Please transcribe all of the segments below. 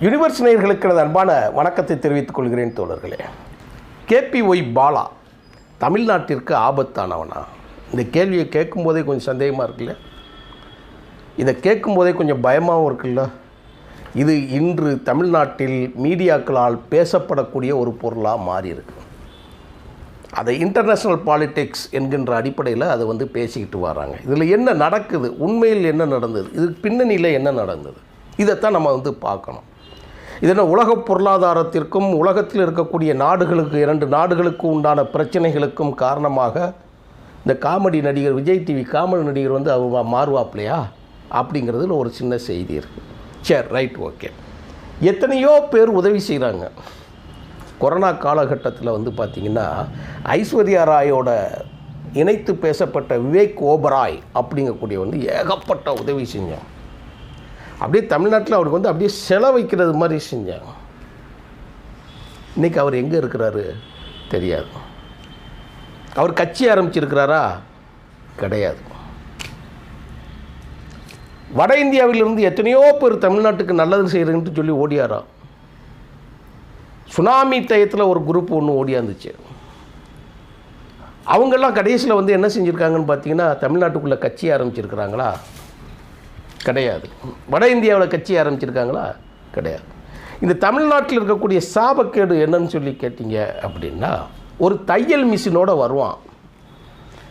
Universe நேயர்களுக்கு எனது அன்பான வணக்கத்தை தெரிவித்துக் கொள்கிறேன் தோழர்களே. கேபி ஒய் பாலா தமிழ்நாட்டிற்கு ஆபத்தானவனா? இந்த கேள்வியை கேட்கும்போதே கொஞ்சம் சந்தேகமாக இருக்குல்ல? இதை கேட்கும்போதே கொஞ்சம் பயமாகவும் இருக்குல்ல? இது இன்று தமிழ்நாட்டில் மீடியாக்களால் பேசப்படக்கூடிய ஒரு பொருளாக மாறியிருக்கு. அதை இன்டர்நேஷ்னல் பாலிடிக்ஸ் என்கின்ற அடிப்படையில் அதை வந்து பேசிக்கிட்டு வராங்க. இதில் என்ன நடக்குது? உண்மையில் என்ன நடந்தது? இதுக்கு பின்னணியில் என்ன நடந்தது? இதைத்தான் நம்ம வந்து பார்க்கணும். இதனால் உலக பொருளாதாரத்திற்கும் உலகத்தில் இருக்கக்கூடிய நாடுகளுக்கு இரண்டு நாடுகளுக்கு உண்டான பிரச்சனைகளுக்கும் காரணமாக இந்த காமெடி நடிகர் விஜய் டிவி காமெடி நடிகர் வந்து அவர் மாறுவாப்லையா? அப்படிங்கிறதுல ஒரு சின்ன செய்தி இருக்குது சரி ரைட் ஓகே. எத்தனையோ பேர் உதவி செய்கிறாங்க கொரோனா காலகட்டத்தில் வந்து பார்த்திங்கன்னா ஐஸ்வர்யா ராயோட இணைத்து பேசப்பட்ட விவேக் ஓபராய் அப்படிங்கக்கூடிய வந்து ஏகப்பட்ட உதவி செஞ்சோம் அப்படியே தமிழ்நாட்டில் அவருக்கு வந்து அப்படியே செலவைக்கிறது மாதிரி செஞ்சாங்க. இன்றைக்கி அவர் எங்கே இருக்கிறாரு தெரியாது. அவர் கட்சி ஆரம்பிச்சிருக்கிறாரா? கிடையாது. வட இந்தியாவிலிருந்து எத்தனையோ பேர் தமிழ்நாட்டுக்கு நல்லது செய்கிறேன்ட்டு சொல்லி ஓடியாரா? சுனாமி டயத்தில் ஒரு குரூப் ஒன்று ஓடியாந்துச்சு. அவங்கெல்லாம் கடைசியில் வந்து என்ன செஞ்சுருக்காங்கன்னு பார்த்தீங்கன்னா தமிழ்நாட்டுக்குள்ளே கட்சி ஆரம்பிச்சிருக்கிறாங்களா? கிடையாது. வட இந்தியாவில் கட்சி ஆரம்பிச்சிருக்காங்களா? கிடையாது. இந்த தமிழ்நாட்டில் இருக்கக்கூடிய சாபக்கேடு என்னன்னு சொல்லி கேட்டிங்க அப்படின்னா ஒரு தையல் மிஷினோட வருவான்.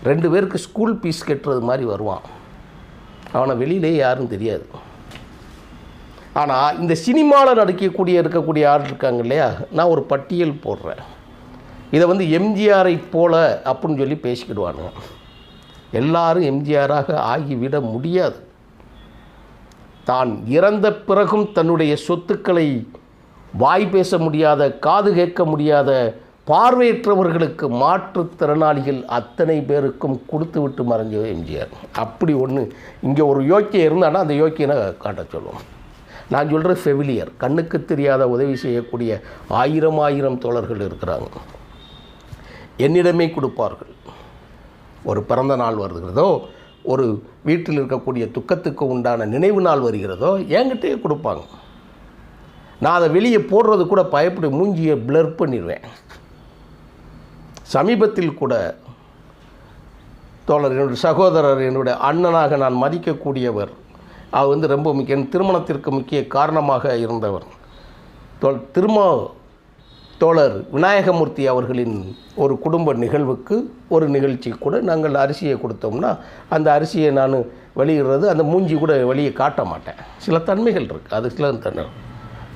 ரெண்டு பேருக்கு ஸ்கூல் ஃபீஸ் கட்டுறது மாதிரி வருவான். அவனை வெளியிலே யாரும் தெரியாது. ஆனால் இந்த சினிமாவில் நடிக்கக்கூடிய இருக்கக்கூடிய ஆள் இருக்காங்க இல்லையா? நான் ஒரு பட்டியல் போடுறேன். இதை வந்து எம்ஜிஆரை போல அப்படின்னு சொல்லி பேசிக்கிடுவானுங்க. எல்லாரும் எம்ஜிஆராக ஆகிவிட முடியாது. தான் இறந்த பிறகும் தன்னுடைய சொத்துக்களை வாய் பேச முடியாத காது கேட்க முடியாத பார்வையற்றவர்களுக்கு மாற்றுத்திறனாளிகள் அத்தனை பேருக்கும் கொடுத்து விட்டு மறைஞ்ச எம்ஜிஆர். அப்படி ஒன்று இங்கே ஒரு யோக்கியம் இருந்தானா அந்த யோக்கியனை காட்ட சொல்லுவோம் நான் சொல்கிற ஃபெவிலியர் கண்ணுக்கு தெரியாத உதவி செய்யக்கூடிய ஆயிரம் ஆயிரம் தோழர்கள் இருக்கிறாங்க. என்னிடமே கொடுப்பார்கள். ஒரு பிறந்த நாள் வருகிறதோ ஒரு வீட்டில் இருக்கக்கூடிய துக்கத்துக்கு உண்டான நினைவு நாள் வருகிறதோ என்கிட்டயே கொடுப்பாங்க. நான் அதை வெளியே போடுறது கூட பயப்படி மூஞ்சியை பிளர் பண்ணிடுவேன் சமீபத்தில் கூட தோழர் என்னுடைய சகோதரர் என்னுடைய அண்ணனாக நான் மதிக்கக்கூடியவர். அவர் வந்து ரொம்ப முக்கிய திருமணத்திற்கு முக்கிய காரணமாக இருந்தவர். தோல் திரும்ப தோழர் விநாயகமூர்த்தி அவர்களின் ஒரு குடும்ப நிகழ்வுக்கு ஒரு நிகழ்ச்சி கூட நாங்கள் அரிசியை கொடுத்தோம்னா அந்த அரிசியை நான் வெளியிடுறது அந்த மூஞ்சி கூட வெளியே காட்ட மாட்டேன். சில தன்மைகள் இருக்குது அது சில தன்மை.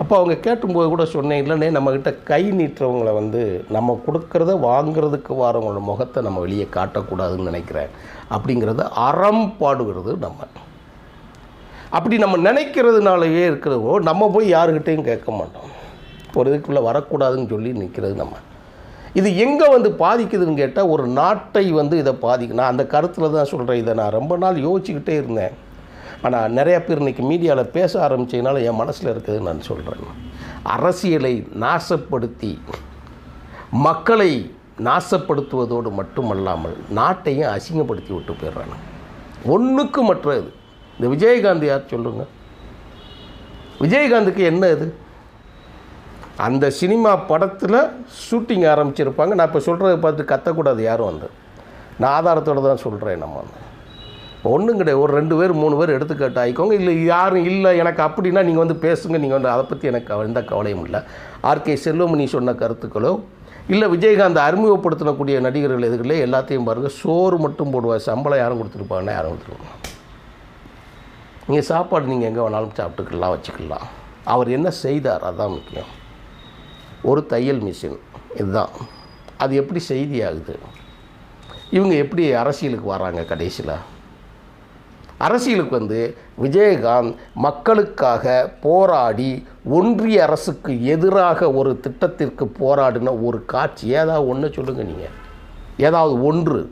அப்போ அவங்க கேட்டும்போது கூட சொன்னேன் இல்லைன்னே நம்மக்கிட்ட கை நீட்டுறவங்கள வந்து நம்ம கொடுக்கறத வாங்குறதுக்கு வரவங்களோட முகத்தை நம்ம வெளியே காட்டக்கூடாதுன்னு நினைக்கிறேன். அப்படிங்கிறத அறம் பாடுகிறது நம்ம. அப்படி நம்ம நினைக்கிறதுனாலவே இருக்கிறதோ நம்ம போய் யாருக்கிட்டேயும் கேட்க மாட்டோம். ஒரு இதுக்குள்ளே வரக்கூடாதுன்னு சொல்லி நிற்கிறது நம்ம. இது எங்கே வந்து பாதிக்குதுன்னு கேட்டால் ஒரு நாட்டை வந்து இதை பாதிக்கு நான் அந்த கருத்தில் தான் சொல்கிறேன் இதை நான் ரொம்ப நாள் யோசிச்சுக்கிட்டே இருந்தேன். ஆனால் நிறையா பேர் இன்றைக்கி மீடியாவில் பேச ஆரம்பித்ததுனால என் மனசில் இருக்குதுன்னு நான் சொல்கிறேன் அரசியலை நாசப்படுத்தி மக்களை நாசப்படுத்துவதோடு மட்டுமல்லாமல் நாட்டையும் அசிங்கப்படுத்தி விட்டு போயிடுறாங்க. ஒன்றுக்கு மற்றது இந்த விஜயகாந்த் யார் சொல்லுங்கள் விஜயகாந்துக்கு என்ன இது? அந்த சினிமா படத்தில் ஷூட்டிங் ஆரம்பிச்சிருப்பாங்க. நான் இப்போ சொல்கிறத பார்த்து கத்தக்கூடாது யாரும் வந்து. நான் ஆதாரத்தோடு தான் சொல்கிறேன் நம்ம வந்து. ஒன்றும் கிடையாது. ஒரு ரெண்டு பேர் மூணு பேர் எடுத்துக்காட்டு ஆகிக்கோங்க இல்லை யாரும் இல்லை எனக்கு அப்படின்னா நீங்கள் வந்து பேசுங்க. நீங்கள் வந்து அதை பற்றி எனக்கு எந்த கவலையும் இல்லை. ஆர்கே செல்வமணி சொன்ன கருத்துக்களோ இல்லை விஜயகாந்த் அறிமுகப்படுத்தக்கூடிய நடிகர்கள் எதுகளே எல்லாத்தையும் பாருங்கள் சோறு மட்டும் போடுவார். சம்பளம் யாரும் கொடுத்துருப்பாங்கன்னா யாரும் கொடுத்துருவாங்க. நீங்கள் சாப்பாடு நீங்கள் எங்கே வேணாலும் சாப்பிட்டுக்கலாம் வச்சுக்கலாம். அவர் என்ன செய்தார்? அதான் முக்கியம். ஒரு தையல் மிஷின். இதுதான். அது எப்படி செய்தி ஆகுது இவங்க எப்படி அரசியலுக்கு வராங்க கடைசியில்? அரசியலுக்கு வந்து விஜயகாந்த் மக்களுக்காக போராடி ஒன்றிய அரசுக்கு எதிராக ஒரு திட்டத்திற்கு போராடின ஒரு காட்சி. ஏதாவது ஒன்று சொல்லுங்கள் நீங்கள் ஏதாவது ஒன்று.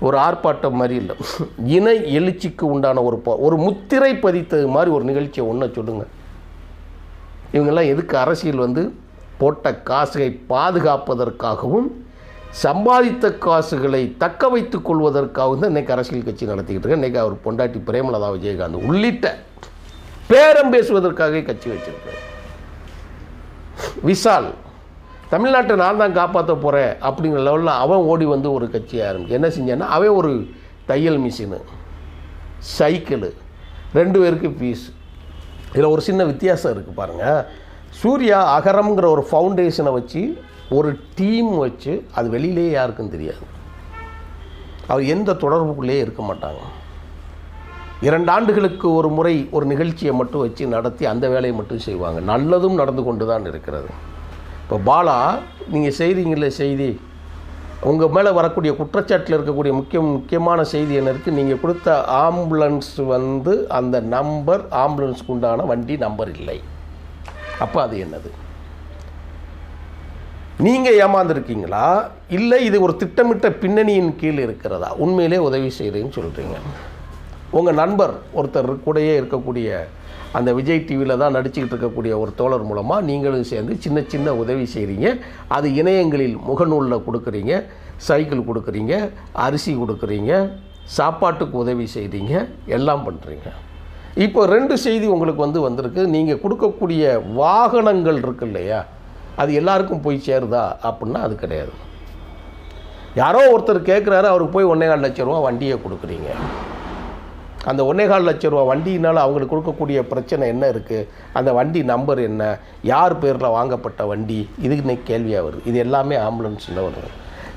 ஒரு ஆர்ப்பாட்டம் மாதிரி இல்லை. இன எழுச்சிக்கு உண்டான ஒரு ஒரு முத்திரை பதித்தது மாதிரி ஒரு நிகழ்ச்சியை ஒன்றை சொல்லுங்கள் இவங்கெல்லாம் எதுக்கு அரசியல் வந்து போட்ட காசுகளை பாதுகாப்பதற்காகவும் சம்பாதித்த காசுகளை தக்க வைத்துக் கொள்வதற்காகவும் தான் இன்றைக்கி அரசியல் கட்சி நடத்திக்கிட்டு இருக்கு. இன்றைக்கி அவர் பொண்டாட்டி பிரேமலதா விஜயகாந்த் உள்ளிட்ட பேரம் பேசுவதற்காக கட்சி வச்சிருக்காரு. விஷால் தமிழ்நாட்டை நான் தான் காப்பாற்ற போகிறேன் அப்படிங்கிற லெவலில் அவன் ஓடி வந்து ஒரு கட்சி ஆரம்பி என்ன செஞ்சான்னா அவன் ஒரு தையல் மிஷினு சைக்கிளு ரெண்டு பேருக்கு ஃபீஸ் இதில் ஒரு சின்ன வித்தியாசம் இருக்குது பாருங்கள் சூர்யா அகரம்ங்கிற ஒரு ஃபவுண்டேஷனை வச்சு ஒரு டீம் வச்சு அது வெளியிலேயே யாருக்கும் தெரியாது. அவர் எந்த தொடர்புக்குள்ளேயே இருக்க மாட்டாங்க. இரண்டு ஆண்டுகளுக்கு ஒரு முறை ஒரு நிகழ்ச்சியை மட்டும் வச்சு நடத்தி அந்த வேலையை மட்டும் செய்வாங்க. நல்லதும் நடந்து கொண்டு தான் இருக்கிறது. இப்போ பாலா நீங்கள் செய்கிறீங்களே செய்தி? உங்கள் மேலே வரக்கூடிய குற்றச்சாட்டில் இருக்கக்கூடிய முக்கிய முக்கியமான செய்தி என்ன இருக்குது நீங்கள் கொடுத்த ஆம்புலன்ஸ் வந்து அந்த நம்பர் ஆம்புலன்ஸ்க்கு உண்டான வண்டி நம்பர் இல்லை. அப்போ அது என்னது? நீங்கள் ஏமாந்துருக்கீங்களா? இல்லை இது ஒரு திட்டமிட்ட பின்னணியின் கீழ் இருக்கிறதா? உண்மையிலே உதவி செய்கிறேன்னு சொல்கிறீங்க உங்கள் நண்பர் ஒருத்தர் கூடயே இருக்கக்கூடிய அந்த விஜய் டிவியில் தான் நடிச்சுக்கிட்டு இருக்கக்கூடிய ஒரு தோழர் மூலமாக நீங்களும் சேர்ந்து சின்ன சின்ன உதவி செய்கிறீங்க அது இணையங்களில் முகநூலில் கொடுக்குறீங்க சைக்கிள் கொடுக்குறீங்க அரிசி கொடுக்குறீங்க சாப்பாட்டுக்கு உதவி செய்கிறீங்க எல்லாம் பண்ணுறீங்க இப்போ ரெண்டு செய்தி உங்களுக்கு வந்து வந்திருக்கு. நீங்கள் கொடுக்கக்கூடிய வாகனங்கள் இருக்கு இல்லையா? அது எல்லாருக்கும் போய் சேருதா அப்படின்னா அது கிடையாது. யாரோ ஒருத்தர் கேட்குறாரு அவருக்கு போய் ஒன்றே கால் லட்ச ரூபா வண்டியை கொடுக்குறீங்க. அந்த ஒன்றேகால் லட்ச ரூபா வண்டியினால் அவங்களுக்கு கொடுக்கக்கூடிய பிரச்சனை என்ன இருக்குது அந்த வண்டி நம்பர் என்ன? யார் பேரில் வாங்கப்பட்ட வண்டி? இதுக்கு இன்னைக்கு கேள்வியாக வருது. இது எல்லாமே ஆம்புலன்ஸில் வருது.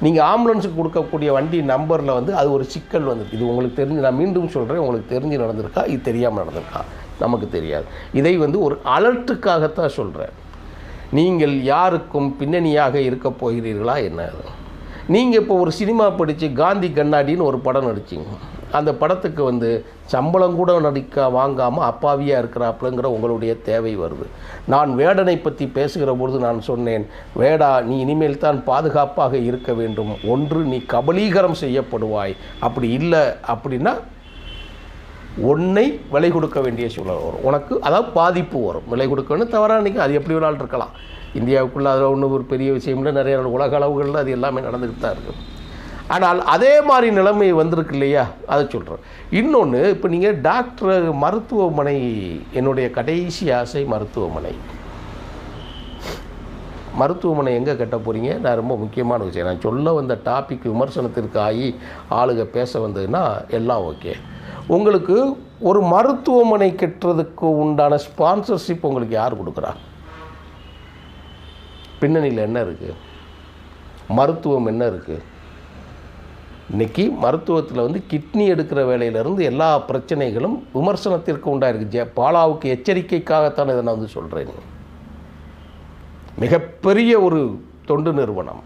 நீங்கள் ஆம்புலன்ஸுக்கு கொடுக்கக்கூடிய வண்டி நம்பரில் வந்து அது ஒரு சிக்கல் வந்துருக்கு. இது உங்களுக்கு தெரிஞ்சு நான் மீண்டும் சொல்கிறேன் உங்களுக்கு தெரிஞ்சு நடந்திருக்கா? இது தெரியாமல் நடந்திருக்கா? நமக்கு தெரியாது. இதை வந்து ஒரு அலர்ட்டுக்காகத்தான் சொல்கிறேன் நீங்கள் யாருக்கும் பின்னணியாக இருக்க போகிறீர்களா? என்ன நீங்கள் இப்போ ஒரு சினிமா படித்து காந்தி கண்ணாடின்னு ஒரு படம் நடிச்சிங்க. அந்த படத்துக்கு வந்து சம்பளம் கூட நடிக்க வாங்காமல் அப்பாவியாக இருக்கிறாப்புலங்கிற உங்களுடைய தேவை வருது. நான் வேடனை பற்றி பேசுகிற பொழுது நான் சொன்னேன் வேடா நீ இனிமேல் தான் பாதுகாப்பாக இருக்க வேண்டும். ஒன்று நீ கபலீகரம் செய்யப்படுவாய். அப்படி இல்லை அப்படின்னா உன்னை விலை கொடுக்க வேண்டிய சூழல் வரும். உனக்கு அதாவது பாதிப்பு வரும். விலை கொடுக்கணும்னு தவறாக நிற்கும் அது எப்படி வேணாலும் இருக்கலாம். இந்தியாவுக்குள்ளே அதில் ஒன்று ஒரு பெரிய விஷயம் இல்லை. நிறைய உலக அளவுகளில் அது எல்லாமே நடந்துக்கிட்டு தான் இருக்குது ஆனால் அதே மாதிரி நிலைமை வந்திருக்கு இல்லையா? அதை சொல்கிறேன் இன்னொன்று இப்போ நீங்கள் டாக்டர் மருத்துவமனை என்னுடைய கடைசி ஆசை மருத்துவமனை. மருத்துவமனை எங்கே கட்ட போகிறீங்க நான் ரொம்ப முக்கியமான விஷயம். நான் சொல்ல வந்த டாபிக் விமர்சனத்திற்கு ஆகி ஆளுக பேச வந்ததுன்னா எல்லாம் ஓகே. உங்களுக்கு ஒரு மருத்துவமனை கட்டுறதுக்கு உண்டான ஸ்பான்சர்ஷிப் உங்களுக்கு யார் கொடுக்குறா? பின்னணியில் என்ன இருக்குது மருத்துவம் என்ன இருக்குது இன்றைக்கி மருத்துவத்தில் வந்து கிட்னி எடுக்கிற வேலையிலேருந்து எல்லா பிரச்சனைகளும் விமர்சனத்திற்கு உண்டாயிருக்கு. ஜெ பாலாவுக்கு எச்சரிக்கைக்காகத்தான் இதை நான் வந்து சொல்கிறேன் மிகப்பெரிய ஒரு தொண்டு நிறுவனம்.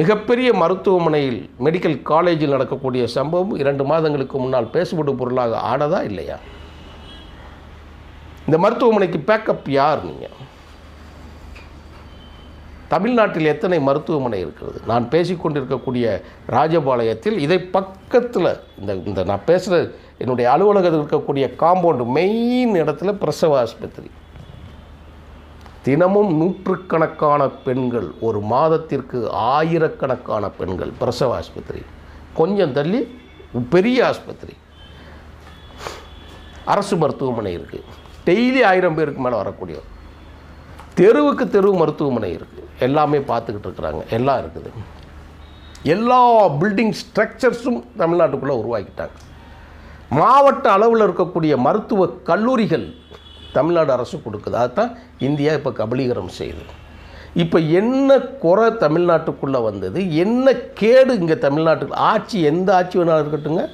மிகப்பெரிய மருத்துவமனையில் மெடிக்கல் காலேஜில் நடக்கக்கூடிய சம்பவம் இரண்டு மாதங்களுக்கு முன்னால் பேசுபடு பொருளாக ஆனதா இல்லையா? இந்த மருத்துவமனைக்கு பேக்கப் யார் நீங்கள் தமிழ்நாட்டில் எத்தனை மருத்துவமனை இருக்கிறது? நான் பேசிக்கொண்டிருக்கக்கூடிய ராஜபாளையத்தில் இதை பக்கத்தில் இந்த இந்த நான் பேசுகிற என்னுடைய அலுவலகத்தில் இருக்கக்கூடிய காம்பவுண்டு மெயின் இடத்துல பிரசவ ஆஸ்பத்திரி. தினமும் நூற்றுக்கணக்கான பெண்கள் ஒரு மாதத்திற்கு ஆயிரக்கணக்கான பெண்கள் பிரசவ ஆஸ்பத்திரி. கொஞ்சம் தள்ளி பெரிய ஆஸ்பத்திரி. அரசு மருத்துவமனை இருக்குது டெய்லி ஆயிரம் பேருக்கு மேலே வரக்கூடிய தெருவுக்கு தெரு மருத்துவமனை இருக்குது எல்லாமே பார்த்துக்கிட்டு இருக்கிறாங்க. எல்லாம் இருக்குது. எல்லா பில்டிங் ஸ்ட்ரக்சர்ஸும் தமிழ்நாட்டுக்குள்ளே உருவாக்கிட்டாங்க. மாவட்ட அளவில் இருக்கக்கூடிய மருத்துவ கல்லூரிகள் தமிழ்நாடு அரசு கொடுக்குது. அதுதான் இந்தியா இப்போ கபலீகரம் செய்யுது. இப்போ என்ன குறை தமிழ்நாட்டுக்குள்ளே வந்தது? என்ன கேடு இங்கே தமிழ்நாட்டுக்கு? ஆட்சி எந்த ஆட்சி வேணாலும் இருக்கட்டுங்க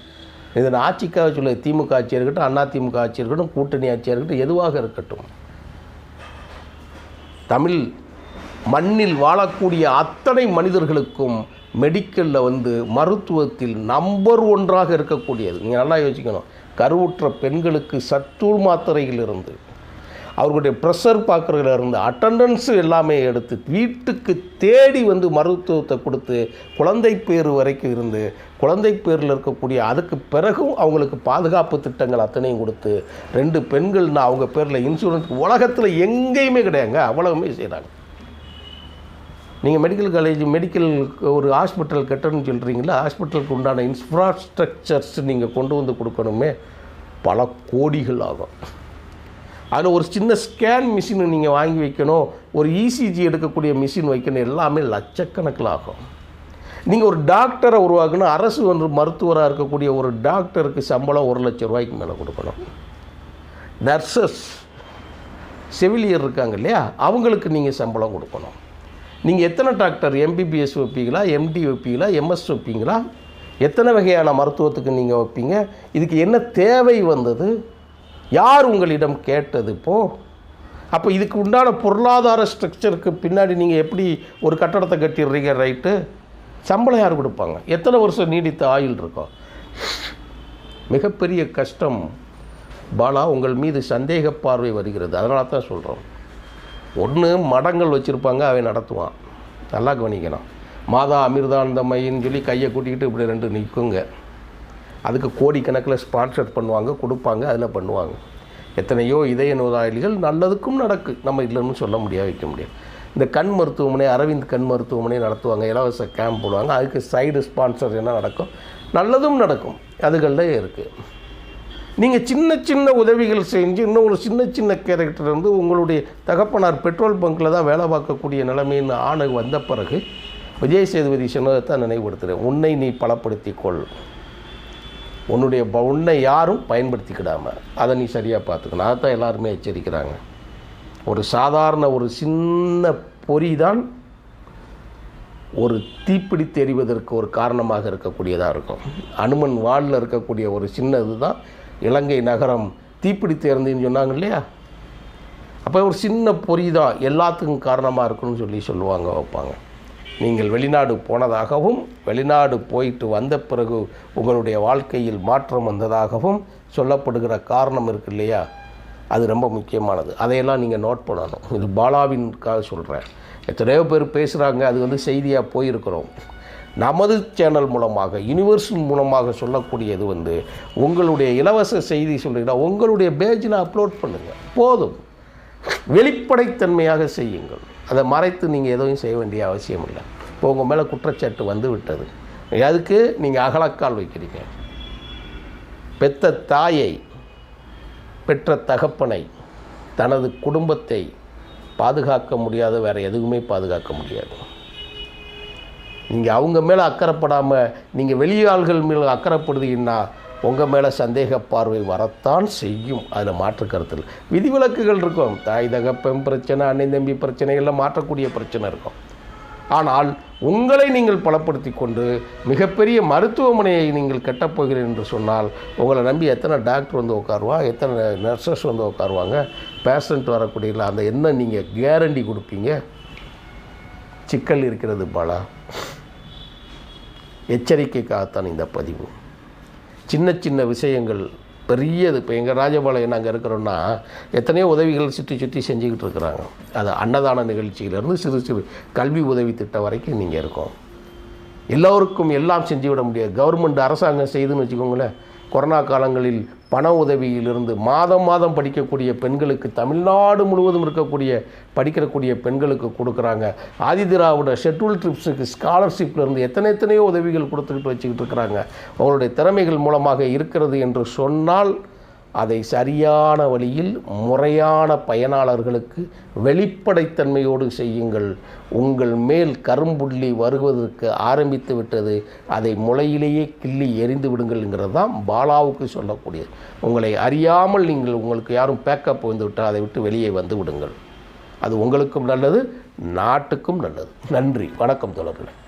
இதில் ஆட்சிக்காக சொல்ல திமுக ஆட்சியாக இருக்கட்டும் அண்ணா திமுக ஆட்சி இருக்கட்டும் கூட்டணி ஆட்சியாக இருக்கட்டும் எதுவாக இருக்கட்டும். தமிழ் மண்ணில் வாழக்கூடிய அத்தனை மனிதர்களுக்கும் மெடிக்கலில் வந்து மருத்துவத்தில் நம்பர் ஒன்றாக இருக்கக்கூடியது. நீங்கள் நல்லா யோசிக்கணும். கருவுற்ற பெண்களுக்கு சத்தூர் மாத்திரையிலிருந்து அவர்களுடைய ப்ரெஷர் பார்க்குறதுல இருந்து அட்டண்டன்ஸ் எல்லாமே எடுத்து வீட்டுக்கு தேடி வந்து மருத்துவத்தை கொடுத்து குழந்தை பேர் வரைக்கும் இருந்து குழந்தை பேரில் இருக்கக்கூடிய அதுக்கு பிறகும் அவங்களுக்கு பாதுகாப்பு திட்டங்கள் அத்தனையும் கொடுத்து ரெண்டு பெண்கள்னா அவங்க பேரில் இன்சூரன்ஸ் உலகத்தில் எங்கேயுமே கிடையாதுங்க. அவ்வளவுமே செய்கிறாங்க நீங்கள் மெடிக்கல் காலேஜ் மெடிக்கல் ஒரு ஹாஸ்பிட்டல் கட்டணும்னு சொல்கிறீங்களா ஹாஸ்பிட்டலுக்கு உண்டான இன்ஃப்ராஸ்ட்ரக்சர்ஸ் நீங்கள் கொண்டு வந்து கொடுக்கணுமே. பல கோடிகள் ஆகும். அதில் ஒரு சின்ன ஸ்கேன் மிஷின் நீங்கள் வாங்கி வைக்கணும். ஒரு இசிஜி எடுக்கக்கூடிய மிஷின் வைக்கணும். எல்லாமே லட்சக்கணக்கில் ஆகும். நீங்கள் ஒரு டாக்டரை உருவாக்கணும். அரசு வந்து மருத்துவராக இருக்கக்கூடிய ஒரு டாக்டருக்கு சம்பளம் ஒரு லட்சம் ரூபாய்க்கு மேலே கொடுக்கணும். நர்சஸ் செவிலியர் இருக்காங்க இல்லையா? அவங்களுக்கு நீங்கள் சம்பளம் கொடுக்கணும். நீங்கள் எத்தனை டாக்டர் எம்பிபிஎஸ் வைப்பீங்களா எம்டி வைப்பீங்களா எம்எஸ் வைப்பீங்களா? எத்தனை வகையான மருத்துவத்துக்கு நீங்கள் வைப்பீங்க? இதுக்கு என்ன தேவை வந்தது? யார் உங்களிடம் கேட்டது இப்போ? அப்போ இதுக்கு உண்டான பொருளாதார ஸ்ட்ரக்சருக்கு பின்னாடி நீங்கள் எப்படி ஒரு கட்டடத்தை கட்டிடுறீங்க ரைட்டு? சம்பளம் யார் கொடுப்பாங்க? எத்தனை வருஷம் நீடித்த ஆயுள் இருக்கும்? மிகப்பெரிய கஷ்டம் பாலா உங்கள் மீது சந்தேக பார்வை வருகிறது. அதனால தான் சொல்கிறோம் ஒன்று மடங்கள் வச்சுருப்பாங்க அவன் நடத்துவான். நல்லா கவனிக்கணும். மாதா அமிர்தானந்தமையின்னு சொல்லி கையை கூட்டிக்கிட்டு இப்படி ரெண்டு நிற்குங்க அதுக்கு கோடிக்கணக்கில் ஸ்பான்சர் பண்ணுவாங்க கொடுப்பாங்க அதில் பண்ணுவாங்க. எத்தனையோ இதய நோயாளிகள் நல்லதுக்கும் நடக்கு. நம்ம இல்லைன்னு சொல்ல முடியாது வைக்க முடியாது. இந்த கண் மருத்துவமனை அரவிந்த் கண் மருத்துவமனை நடத்துவாங்க. இலவச கேம்ப் போடுவாங்க. அதுக்கு சைடு ஸ்பான்சர் என்ன நடக்கும்? நல்லதும் நடக்கும். அதுகளில் இருக்குது நீங்கள் சின்ன சின்ன உதவிகள் செஞ்சு இன்னும் ஒரு சின்ன சின்ன கேரக்டர் வந்து உங்களுடைய தகப்பனார் பெட்ரோல் பங்க்கில் தான் வேலை பார்க்கக்கூடிய நிலைமைன்னு ஆணை வந்த பிறகு விஜய் சேதுபதி சொன்னதை தான் நினைவுபடுத்துகிறேன் உன்னை நீ பலப்படுத்தி கொள் உன்னுடைய உன்னை யாரும் பயன்படுத்திக்கிடாம. அதை நீ சரியாக பார்த்துக்கணும் அதை தான் எல்லாருமே எச்சரிக்கிறாங்க. ஒரு சாதாரண ஒரு சின்ன பொறி தான் ஒரு தீப்பிடி தெரிவதற்கு ஒரு காரணமாக இருக்கக்கூடியதாக இருக்கும். அனுமன் வாளில் இருக்கக்கூடிய ஒரு சின்னது தான் இலங்கை நகரம் தீப்பிடித்து தேர்ந்துன்னு சொன்னாங்க இல்லையா? அப்போ ஒரு சின்ன பொறி தான் எல்லாத்துக்கும் காரணமாக இருக்குன்னு சொல்லி சொல்லுவாங்க வைப்பாங்க. நீங்கள் வெளிநாடு போனதாகவும் வெளிநாடு போயிட்டு வந்த பிறகு உங்களுடைய வாழ்க்கையில் மாற்றம் வந்ததாகவும் சொல்லப்படுகிற காரணம் இருக்கு இல்லையா? அது ரொம்ப முக்கியமானது. அதையெல்லாம் நீங்கள் நோட் பண்ணணும். இது பாலாவின்காக சொல்கிறேன் எத்தனையோ பேர் பேசுகிறாங்க அது வந்து செய்தியாக போயிருக்கிறோம். நமது சேனல் மூலமாக யூனிவர்சல் மூலமாக சொல்லக்கூடியது வந்து உங்களுடைய இலவச செய்தி சொல்கிறீங்கன்னா உங்களுடைய பேஜில் அப்லோட் பண்ணுங்கள் போதும். வெளிப்படைத்தன்மையாக செய்யுங்கள். அதை மறைத்து நீங்கள் எதுவும் செய்ய வேண்டிய அவசியம் இல்லை. இப்போ உங்கள் மேலே குற்றச்சாட்டு வந்து விட்டது. அதுக்கு நீங்கள் அகலக்கால் வைக்கிறீங்க. பெத்த தாயை பெற்ற தகப்பனை தனது குடும்பத்தை பாதுகாக்க முடியாத வேறு எதுவுமே பாதுகாக்க முடியாது. நீங்கள் அவங்க மேலே அக்கறைப்படாமல் நீங்கள் வெளியாள்கள் மேலே அக்கறைப்படுதீங்கன்னா உங்கள் மேலே சந்தேக பார்வை வரத்தான் செய்யும். அதில் மாற்று கருத்தில் விதிவிலக்குகள் இருக்கும். தாய் தகப்பன் பிரச்சனை அண்ணன் தம்பி பிரச்சனைகளில் மாற்றக்கூடிய பிரச்சனை இருக்கும். ஆனால் உங்களை நீங்கள் பலப்படுத்தி கொண்டு மிகப்பெரிய மருத்துவமனையை நீங்கள் கட்டப்போகிறேன் என்று சொன்னால் உங்களை நம்பி எத்தனை டாக்டர் வந்து உட்காருவா? எத்தனை நர்சஸ் வந்து உட்காருவாங்க? பேஷண்ட் வரக்கூடிய அந்த என்ன நீங்கள் கேரண்டி கொடுப்பீங்க? சிக்கல் இருக்கிறது பாலா. எச்சரிக்கைக்காகத்தான் இந்த பதிவு. சின்ன சின்ன விஷயங்கள் பெரியது இப்போ எங்கள் ராஜபாளையம் நாங்கள் இருக்கிறோன்னா எத்தனையோ உதவிகள் சுற்றி சுற்றி செஞ்சுக்கிட்டு இருக்கிறாங்க. அது அன்னதான நிகழ்ச்சியிலேருந்து சிறு சிறு கல்வி உதவி திட்டம் வரைக்கும் நீங்கள் இருக்கோம். எல்லோருக்கும் எல்லாம் செஞ்சு விட முடியாது. கவர்மெண்ட் அரசாங்கம் செய்துன்னு வச்சுக்கோங்களேன் கொரோனா காலங்களில் பண உதவியிலிருந்து மாதம் மாதம் படிக்கக்கூடிய பெண்களுக்கு தமிழ்நாடு முழுவதும் இருக்கக்கூடிய படிக்கிறக்கூடிய பெண்களுக்கு கொடுக்குறாங்க. ஆதிதிராவிட ஷெட்யூல் ட்ரிப்ஸுக்கு ஸ்காலர்ஷிப்லேருந்து எத்தனை எத்தனையோ உதவிகள் கொடுத்துக்கிட்டு வச்சுக்கிட்டு இருக்கிறாங்க. அவங்களுடைய திறமைகள் மூலமாக இருக்கிறது என்று சொன்னால் அதை சரியான வழியில் முறையான பயனாளர்களுக்கு வெளிப்படைத்தன்மையோடு செய்யுங்கள். உங்கள் மேல் கரும்புள்ளி வருவதற்கு ஆரம்பித்து விட்டது. அதை முளையிலேயே கிள்ளி எரிந்து விடுங்கள்ங்கிறது தான் பாலாவுக்கு சொல்லக்கூடியது. உங்களை அறியாமல் நீங்கள் உங்களுக்கு யாரும் பேக்கப் வந்து விட்டால் அதை விட்டு வெளியே வந்து விடுங்கள். அது உங்களுக்கும் நல்லது நாட்டுக்கும் நல்லது. நன்றி. வணக்கம் தொடர்களே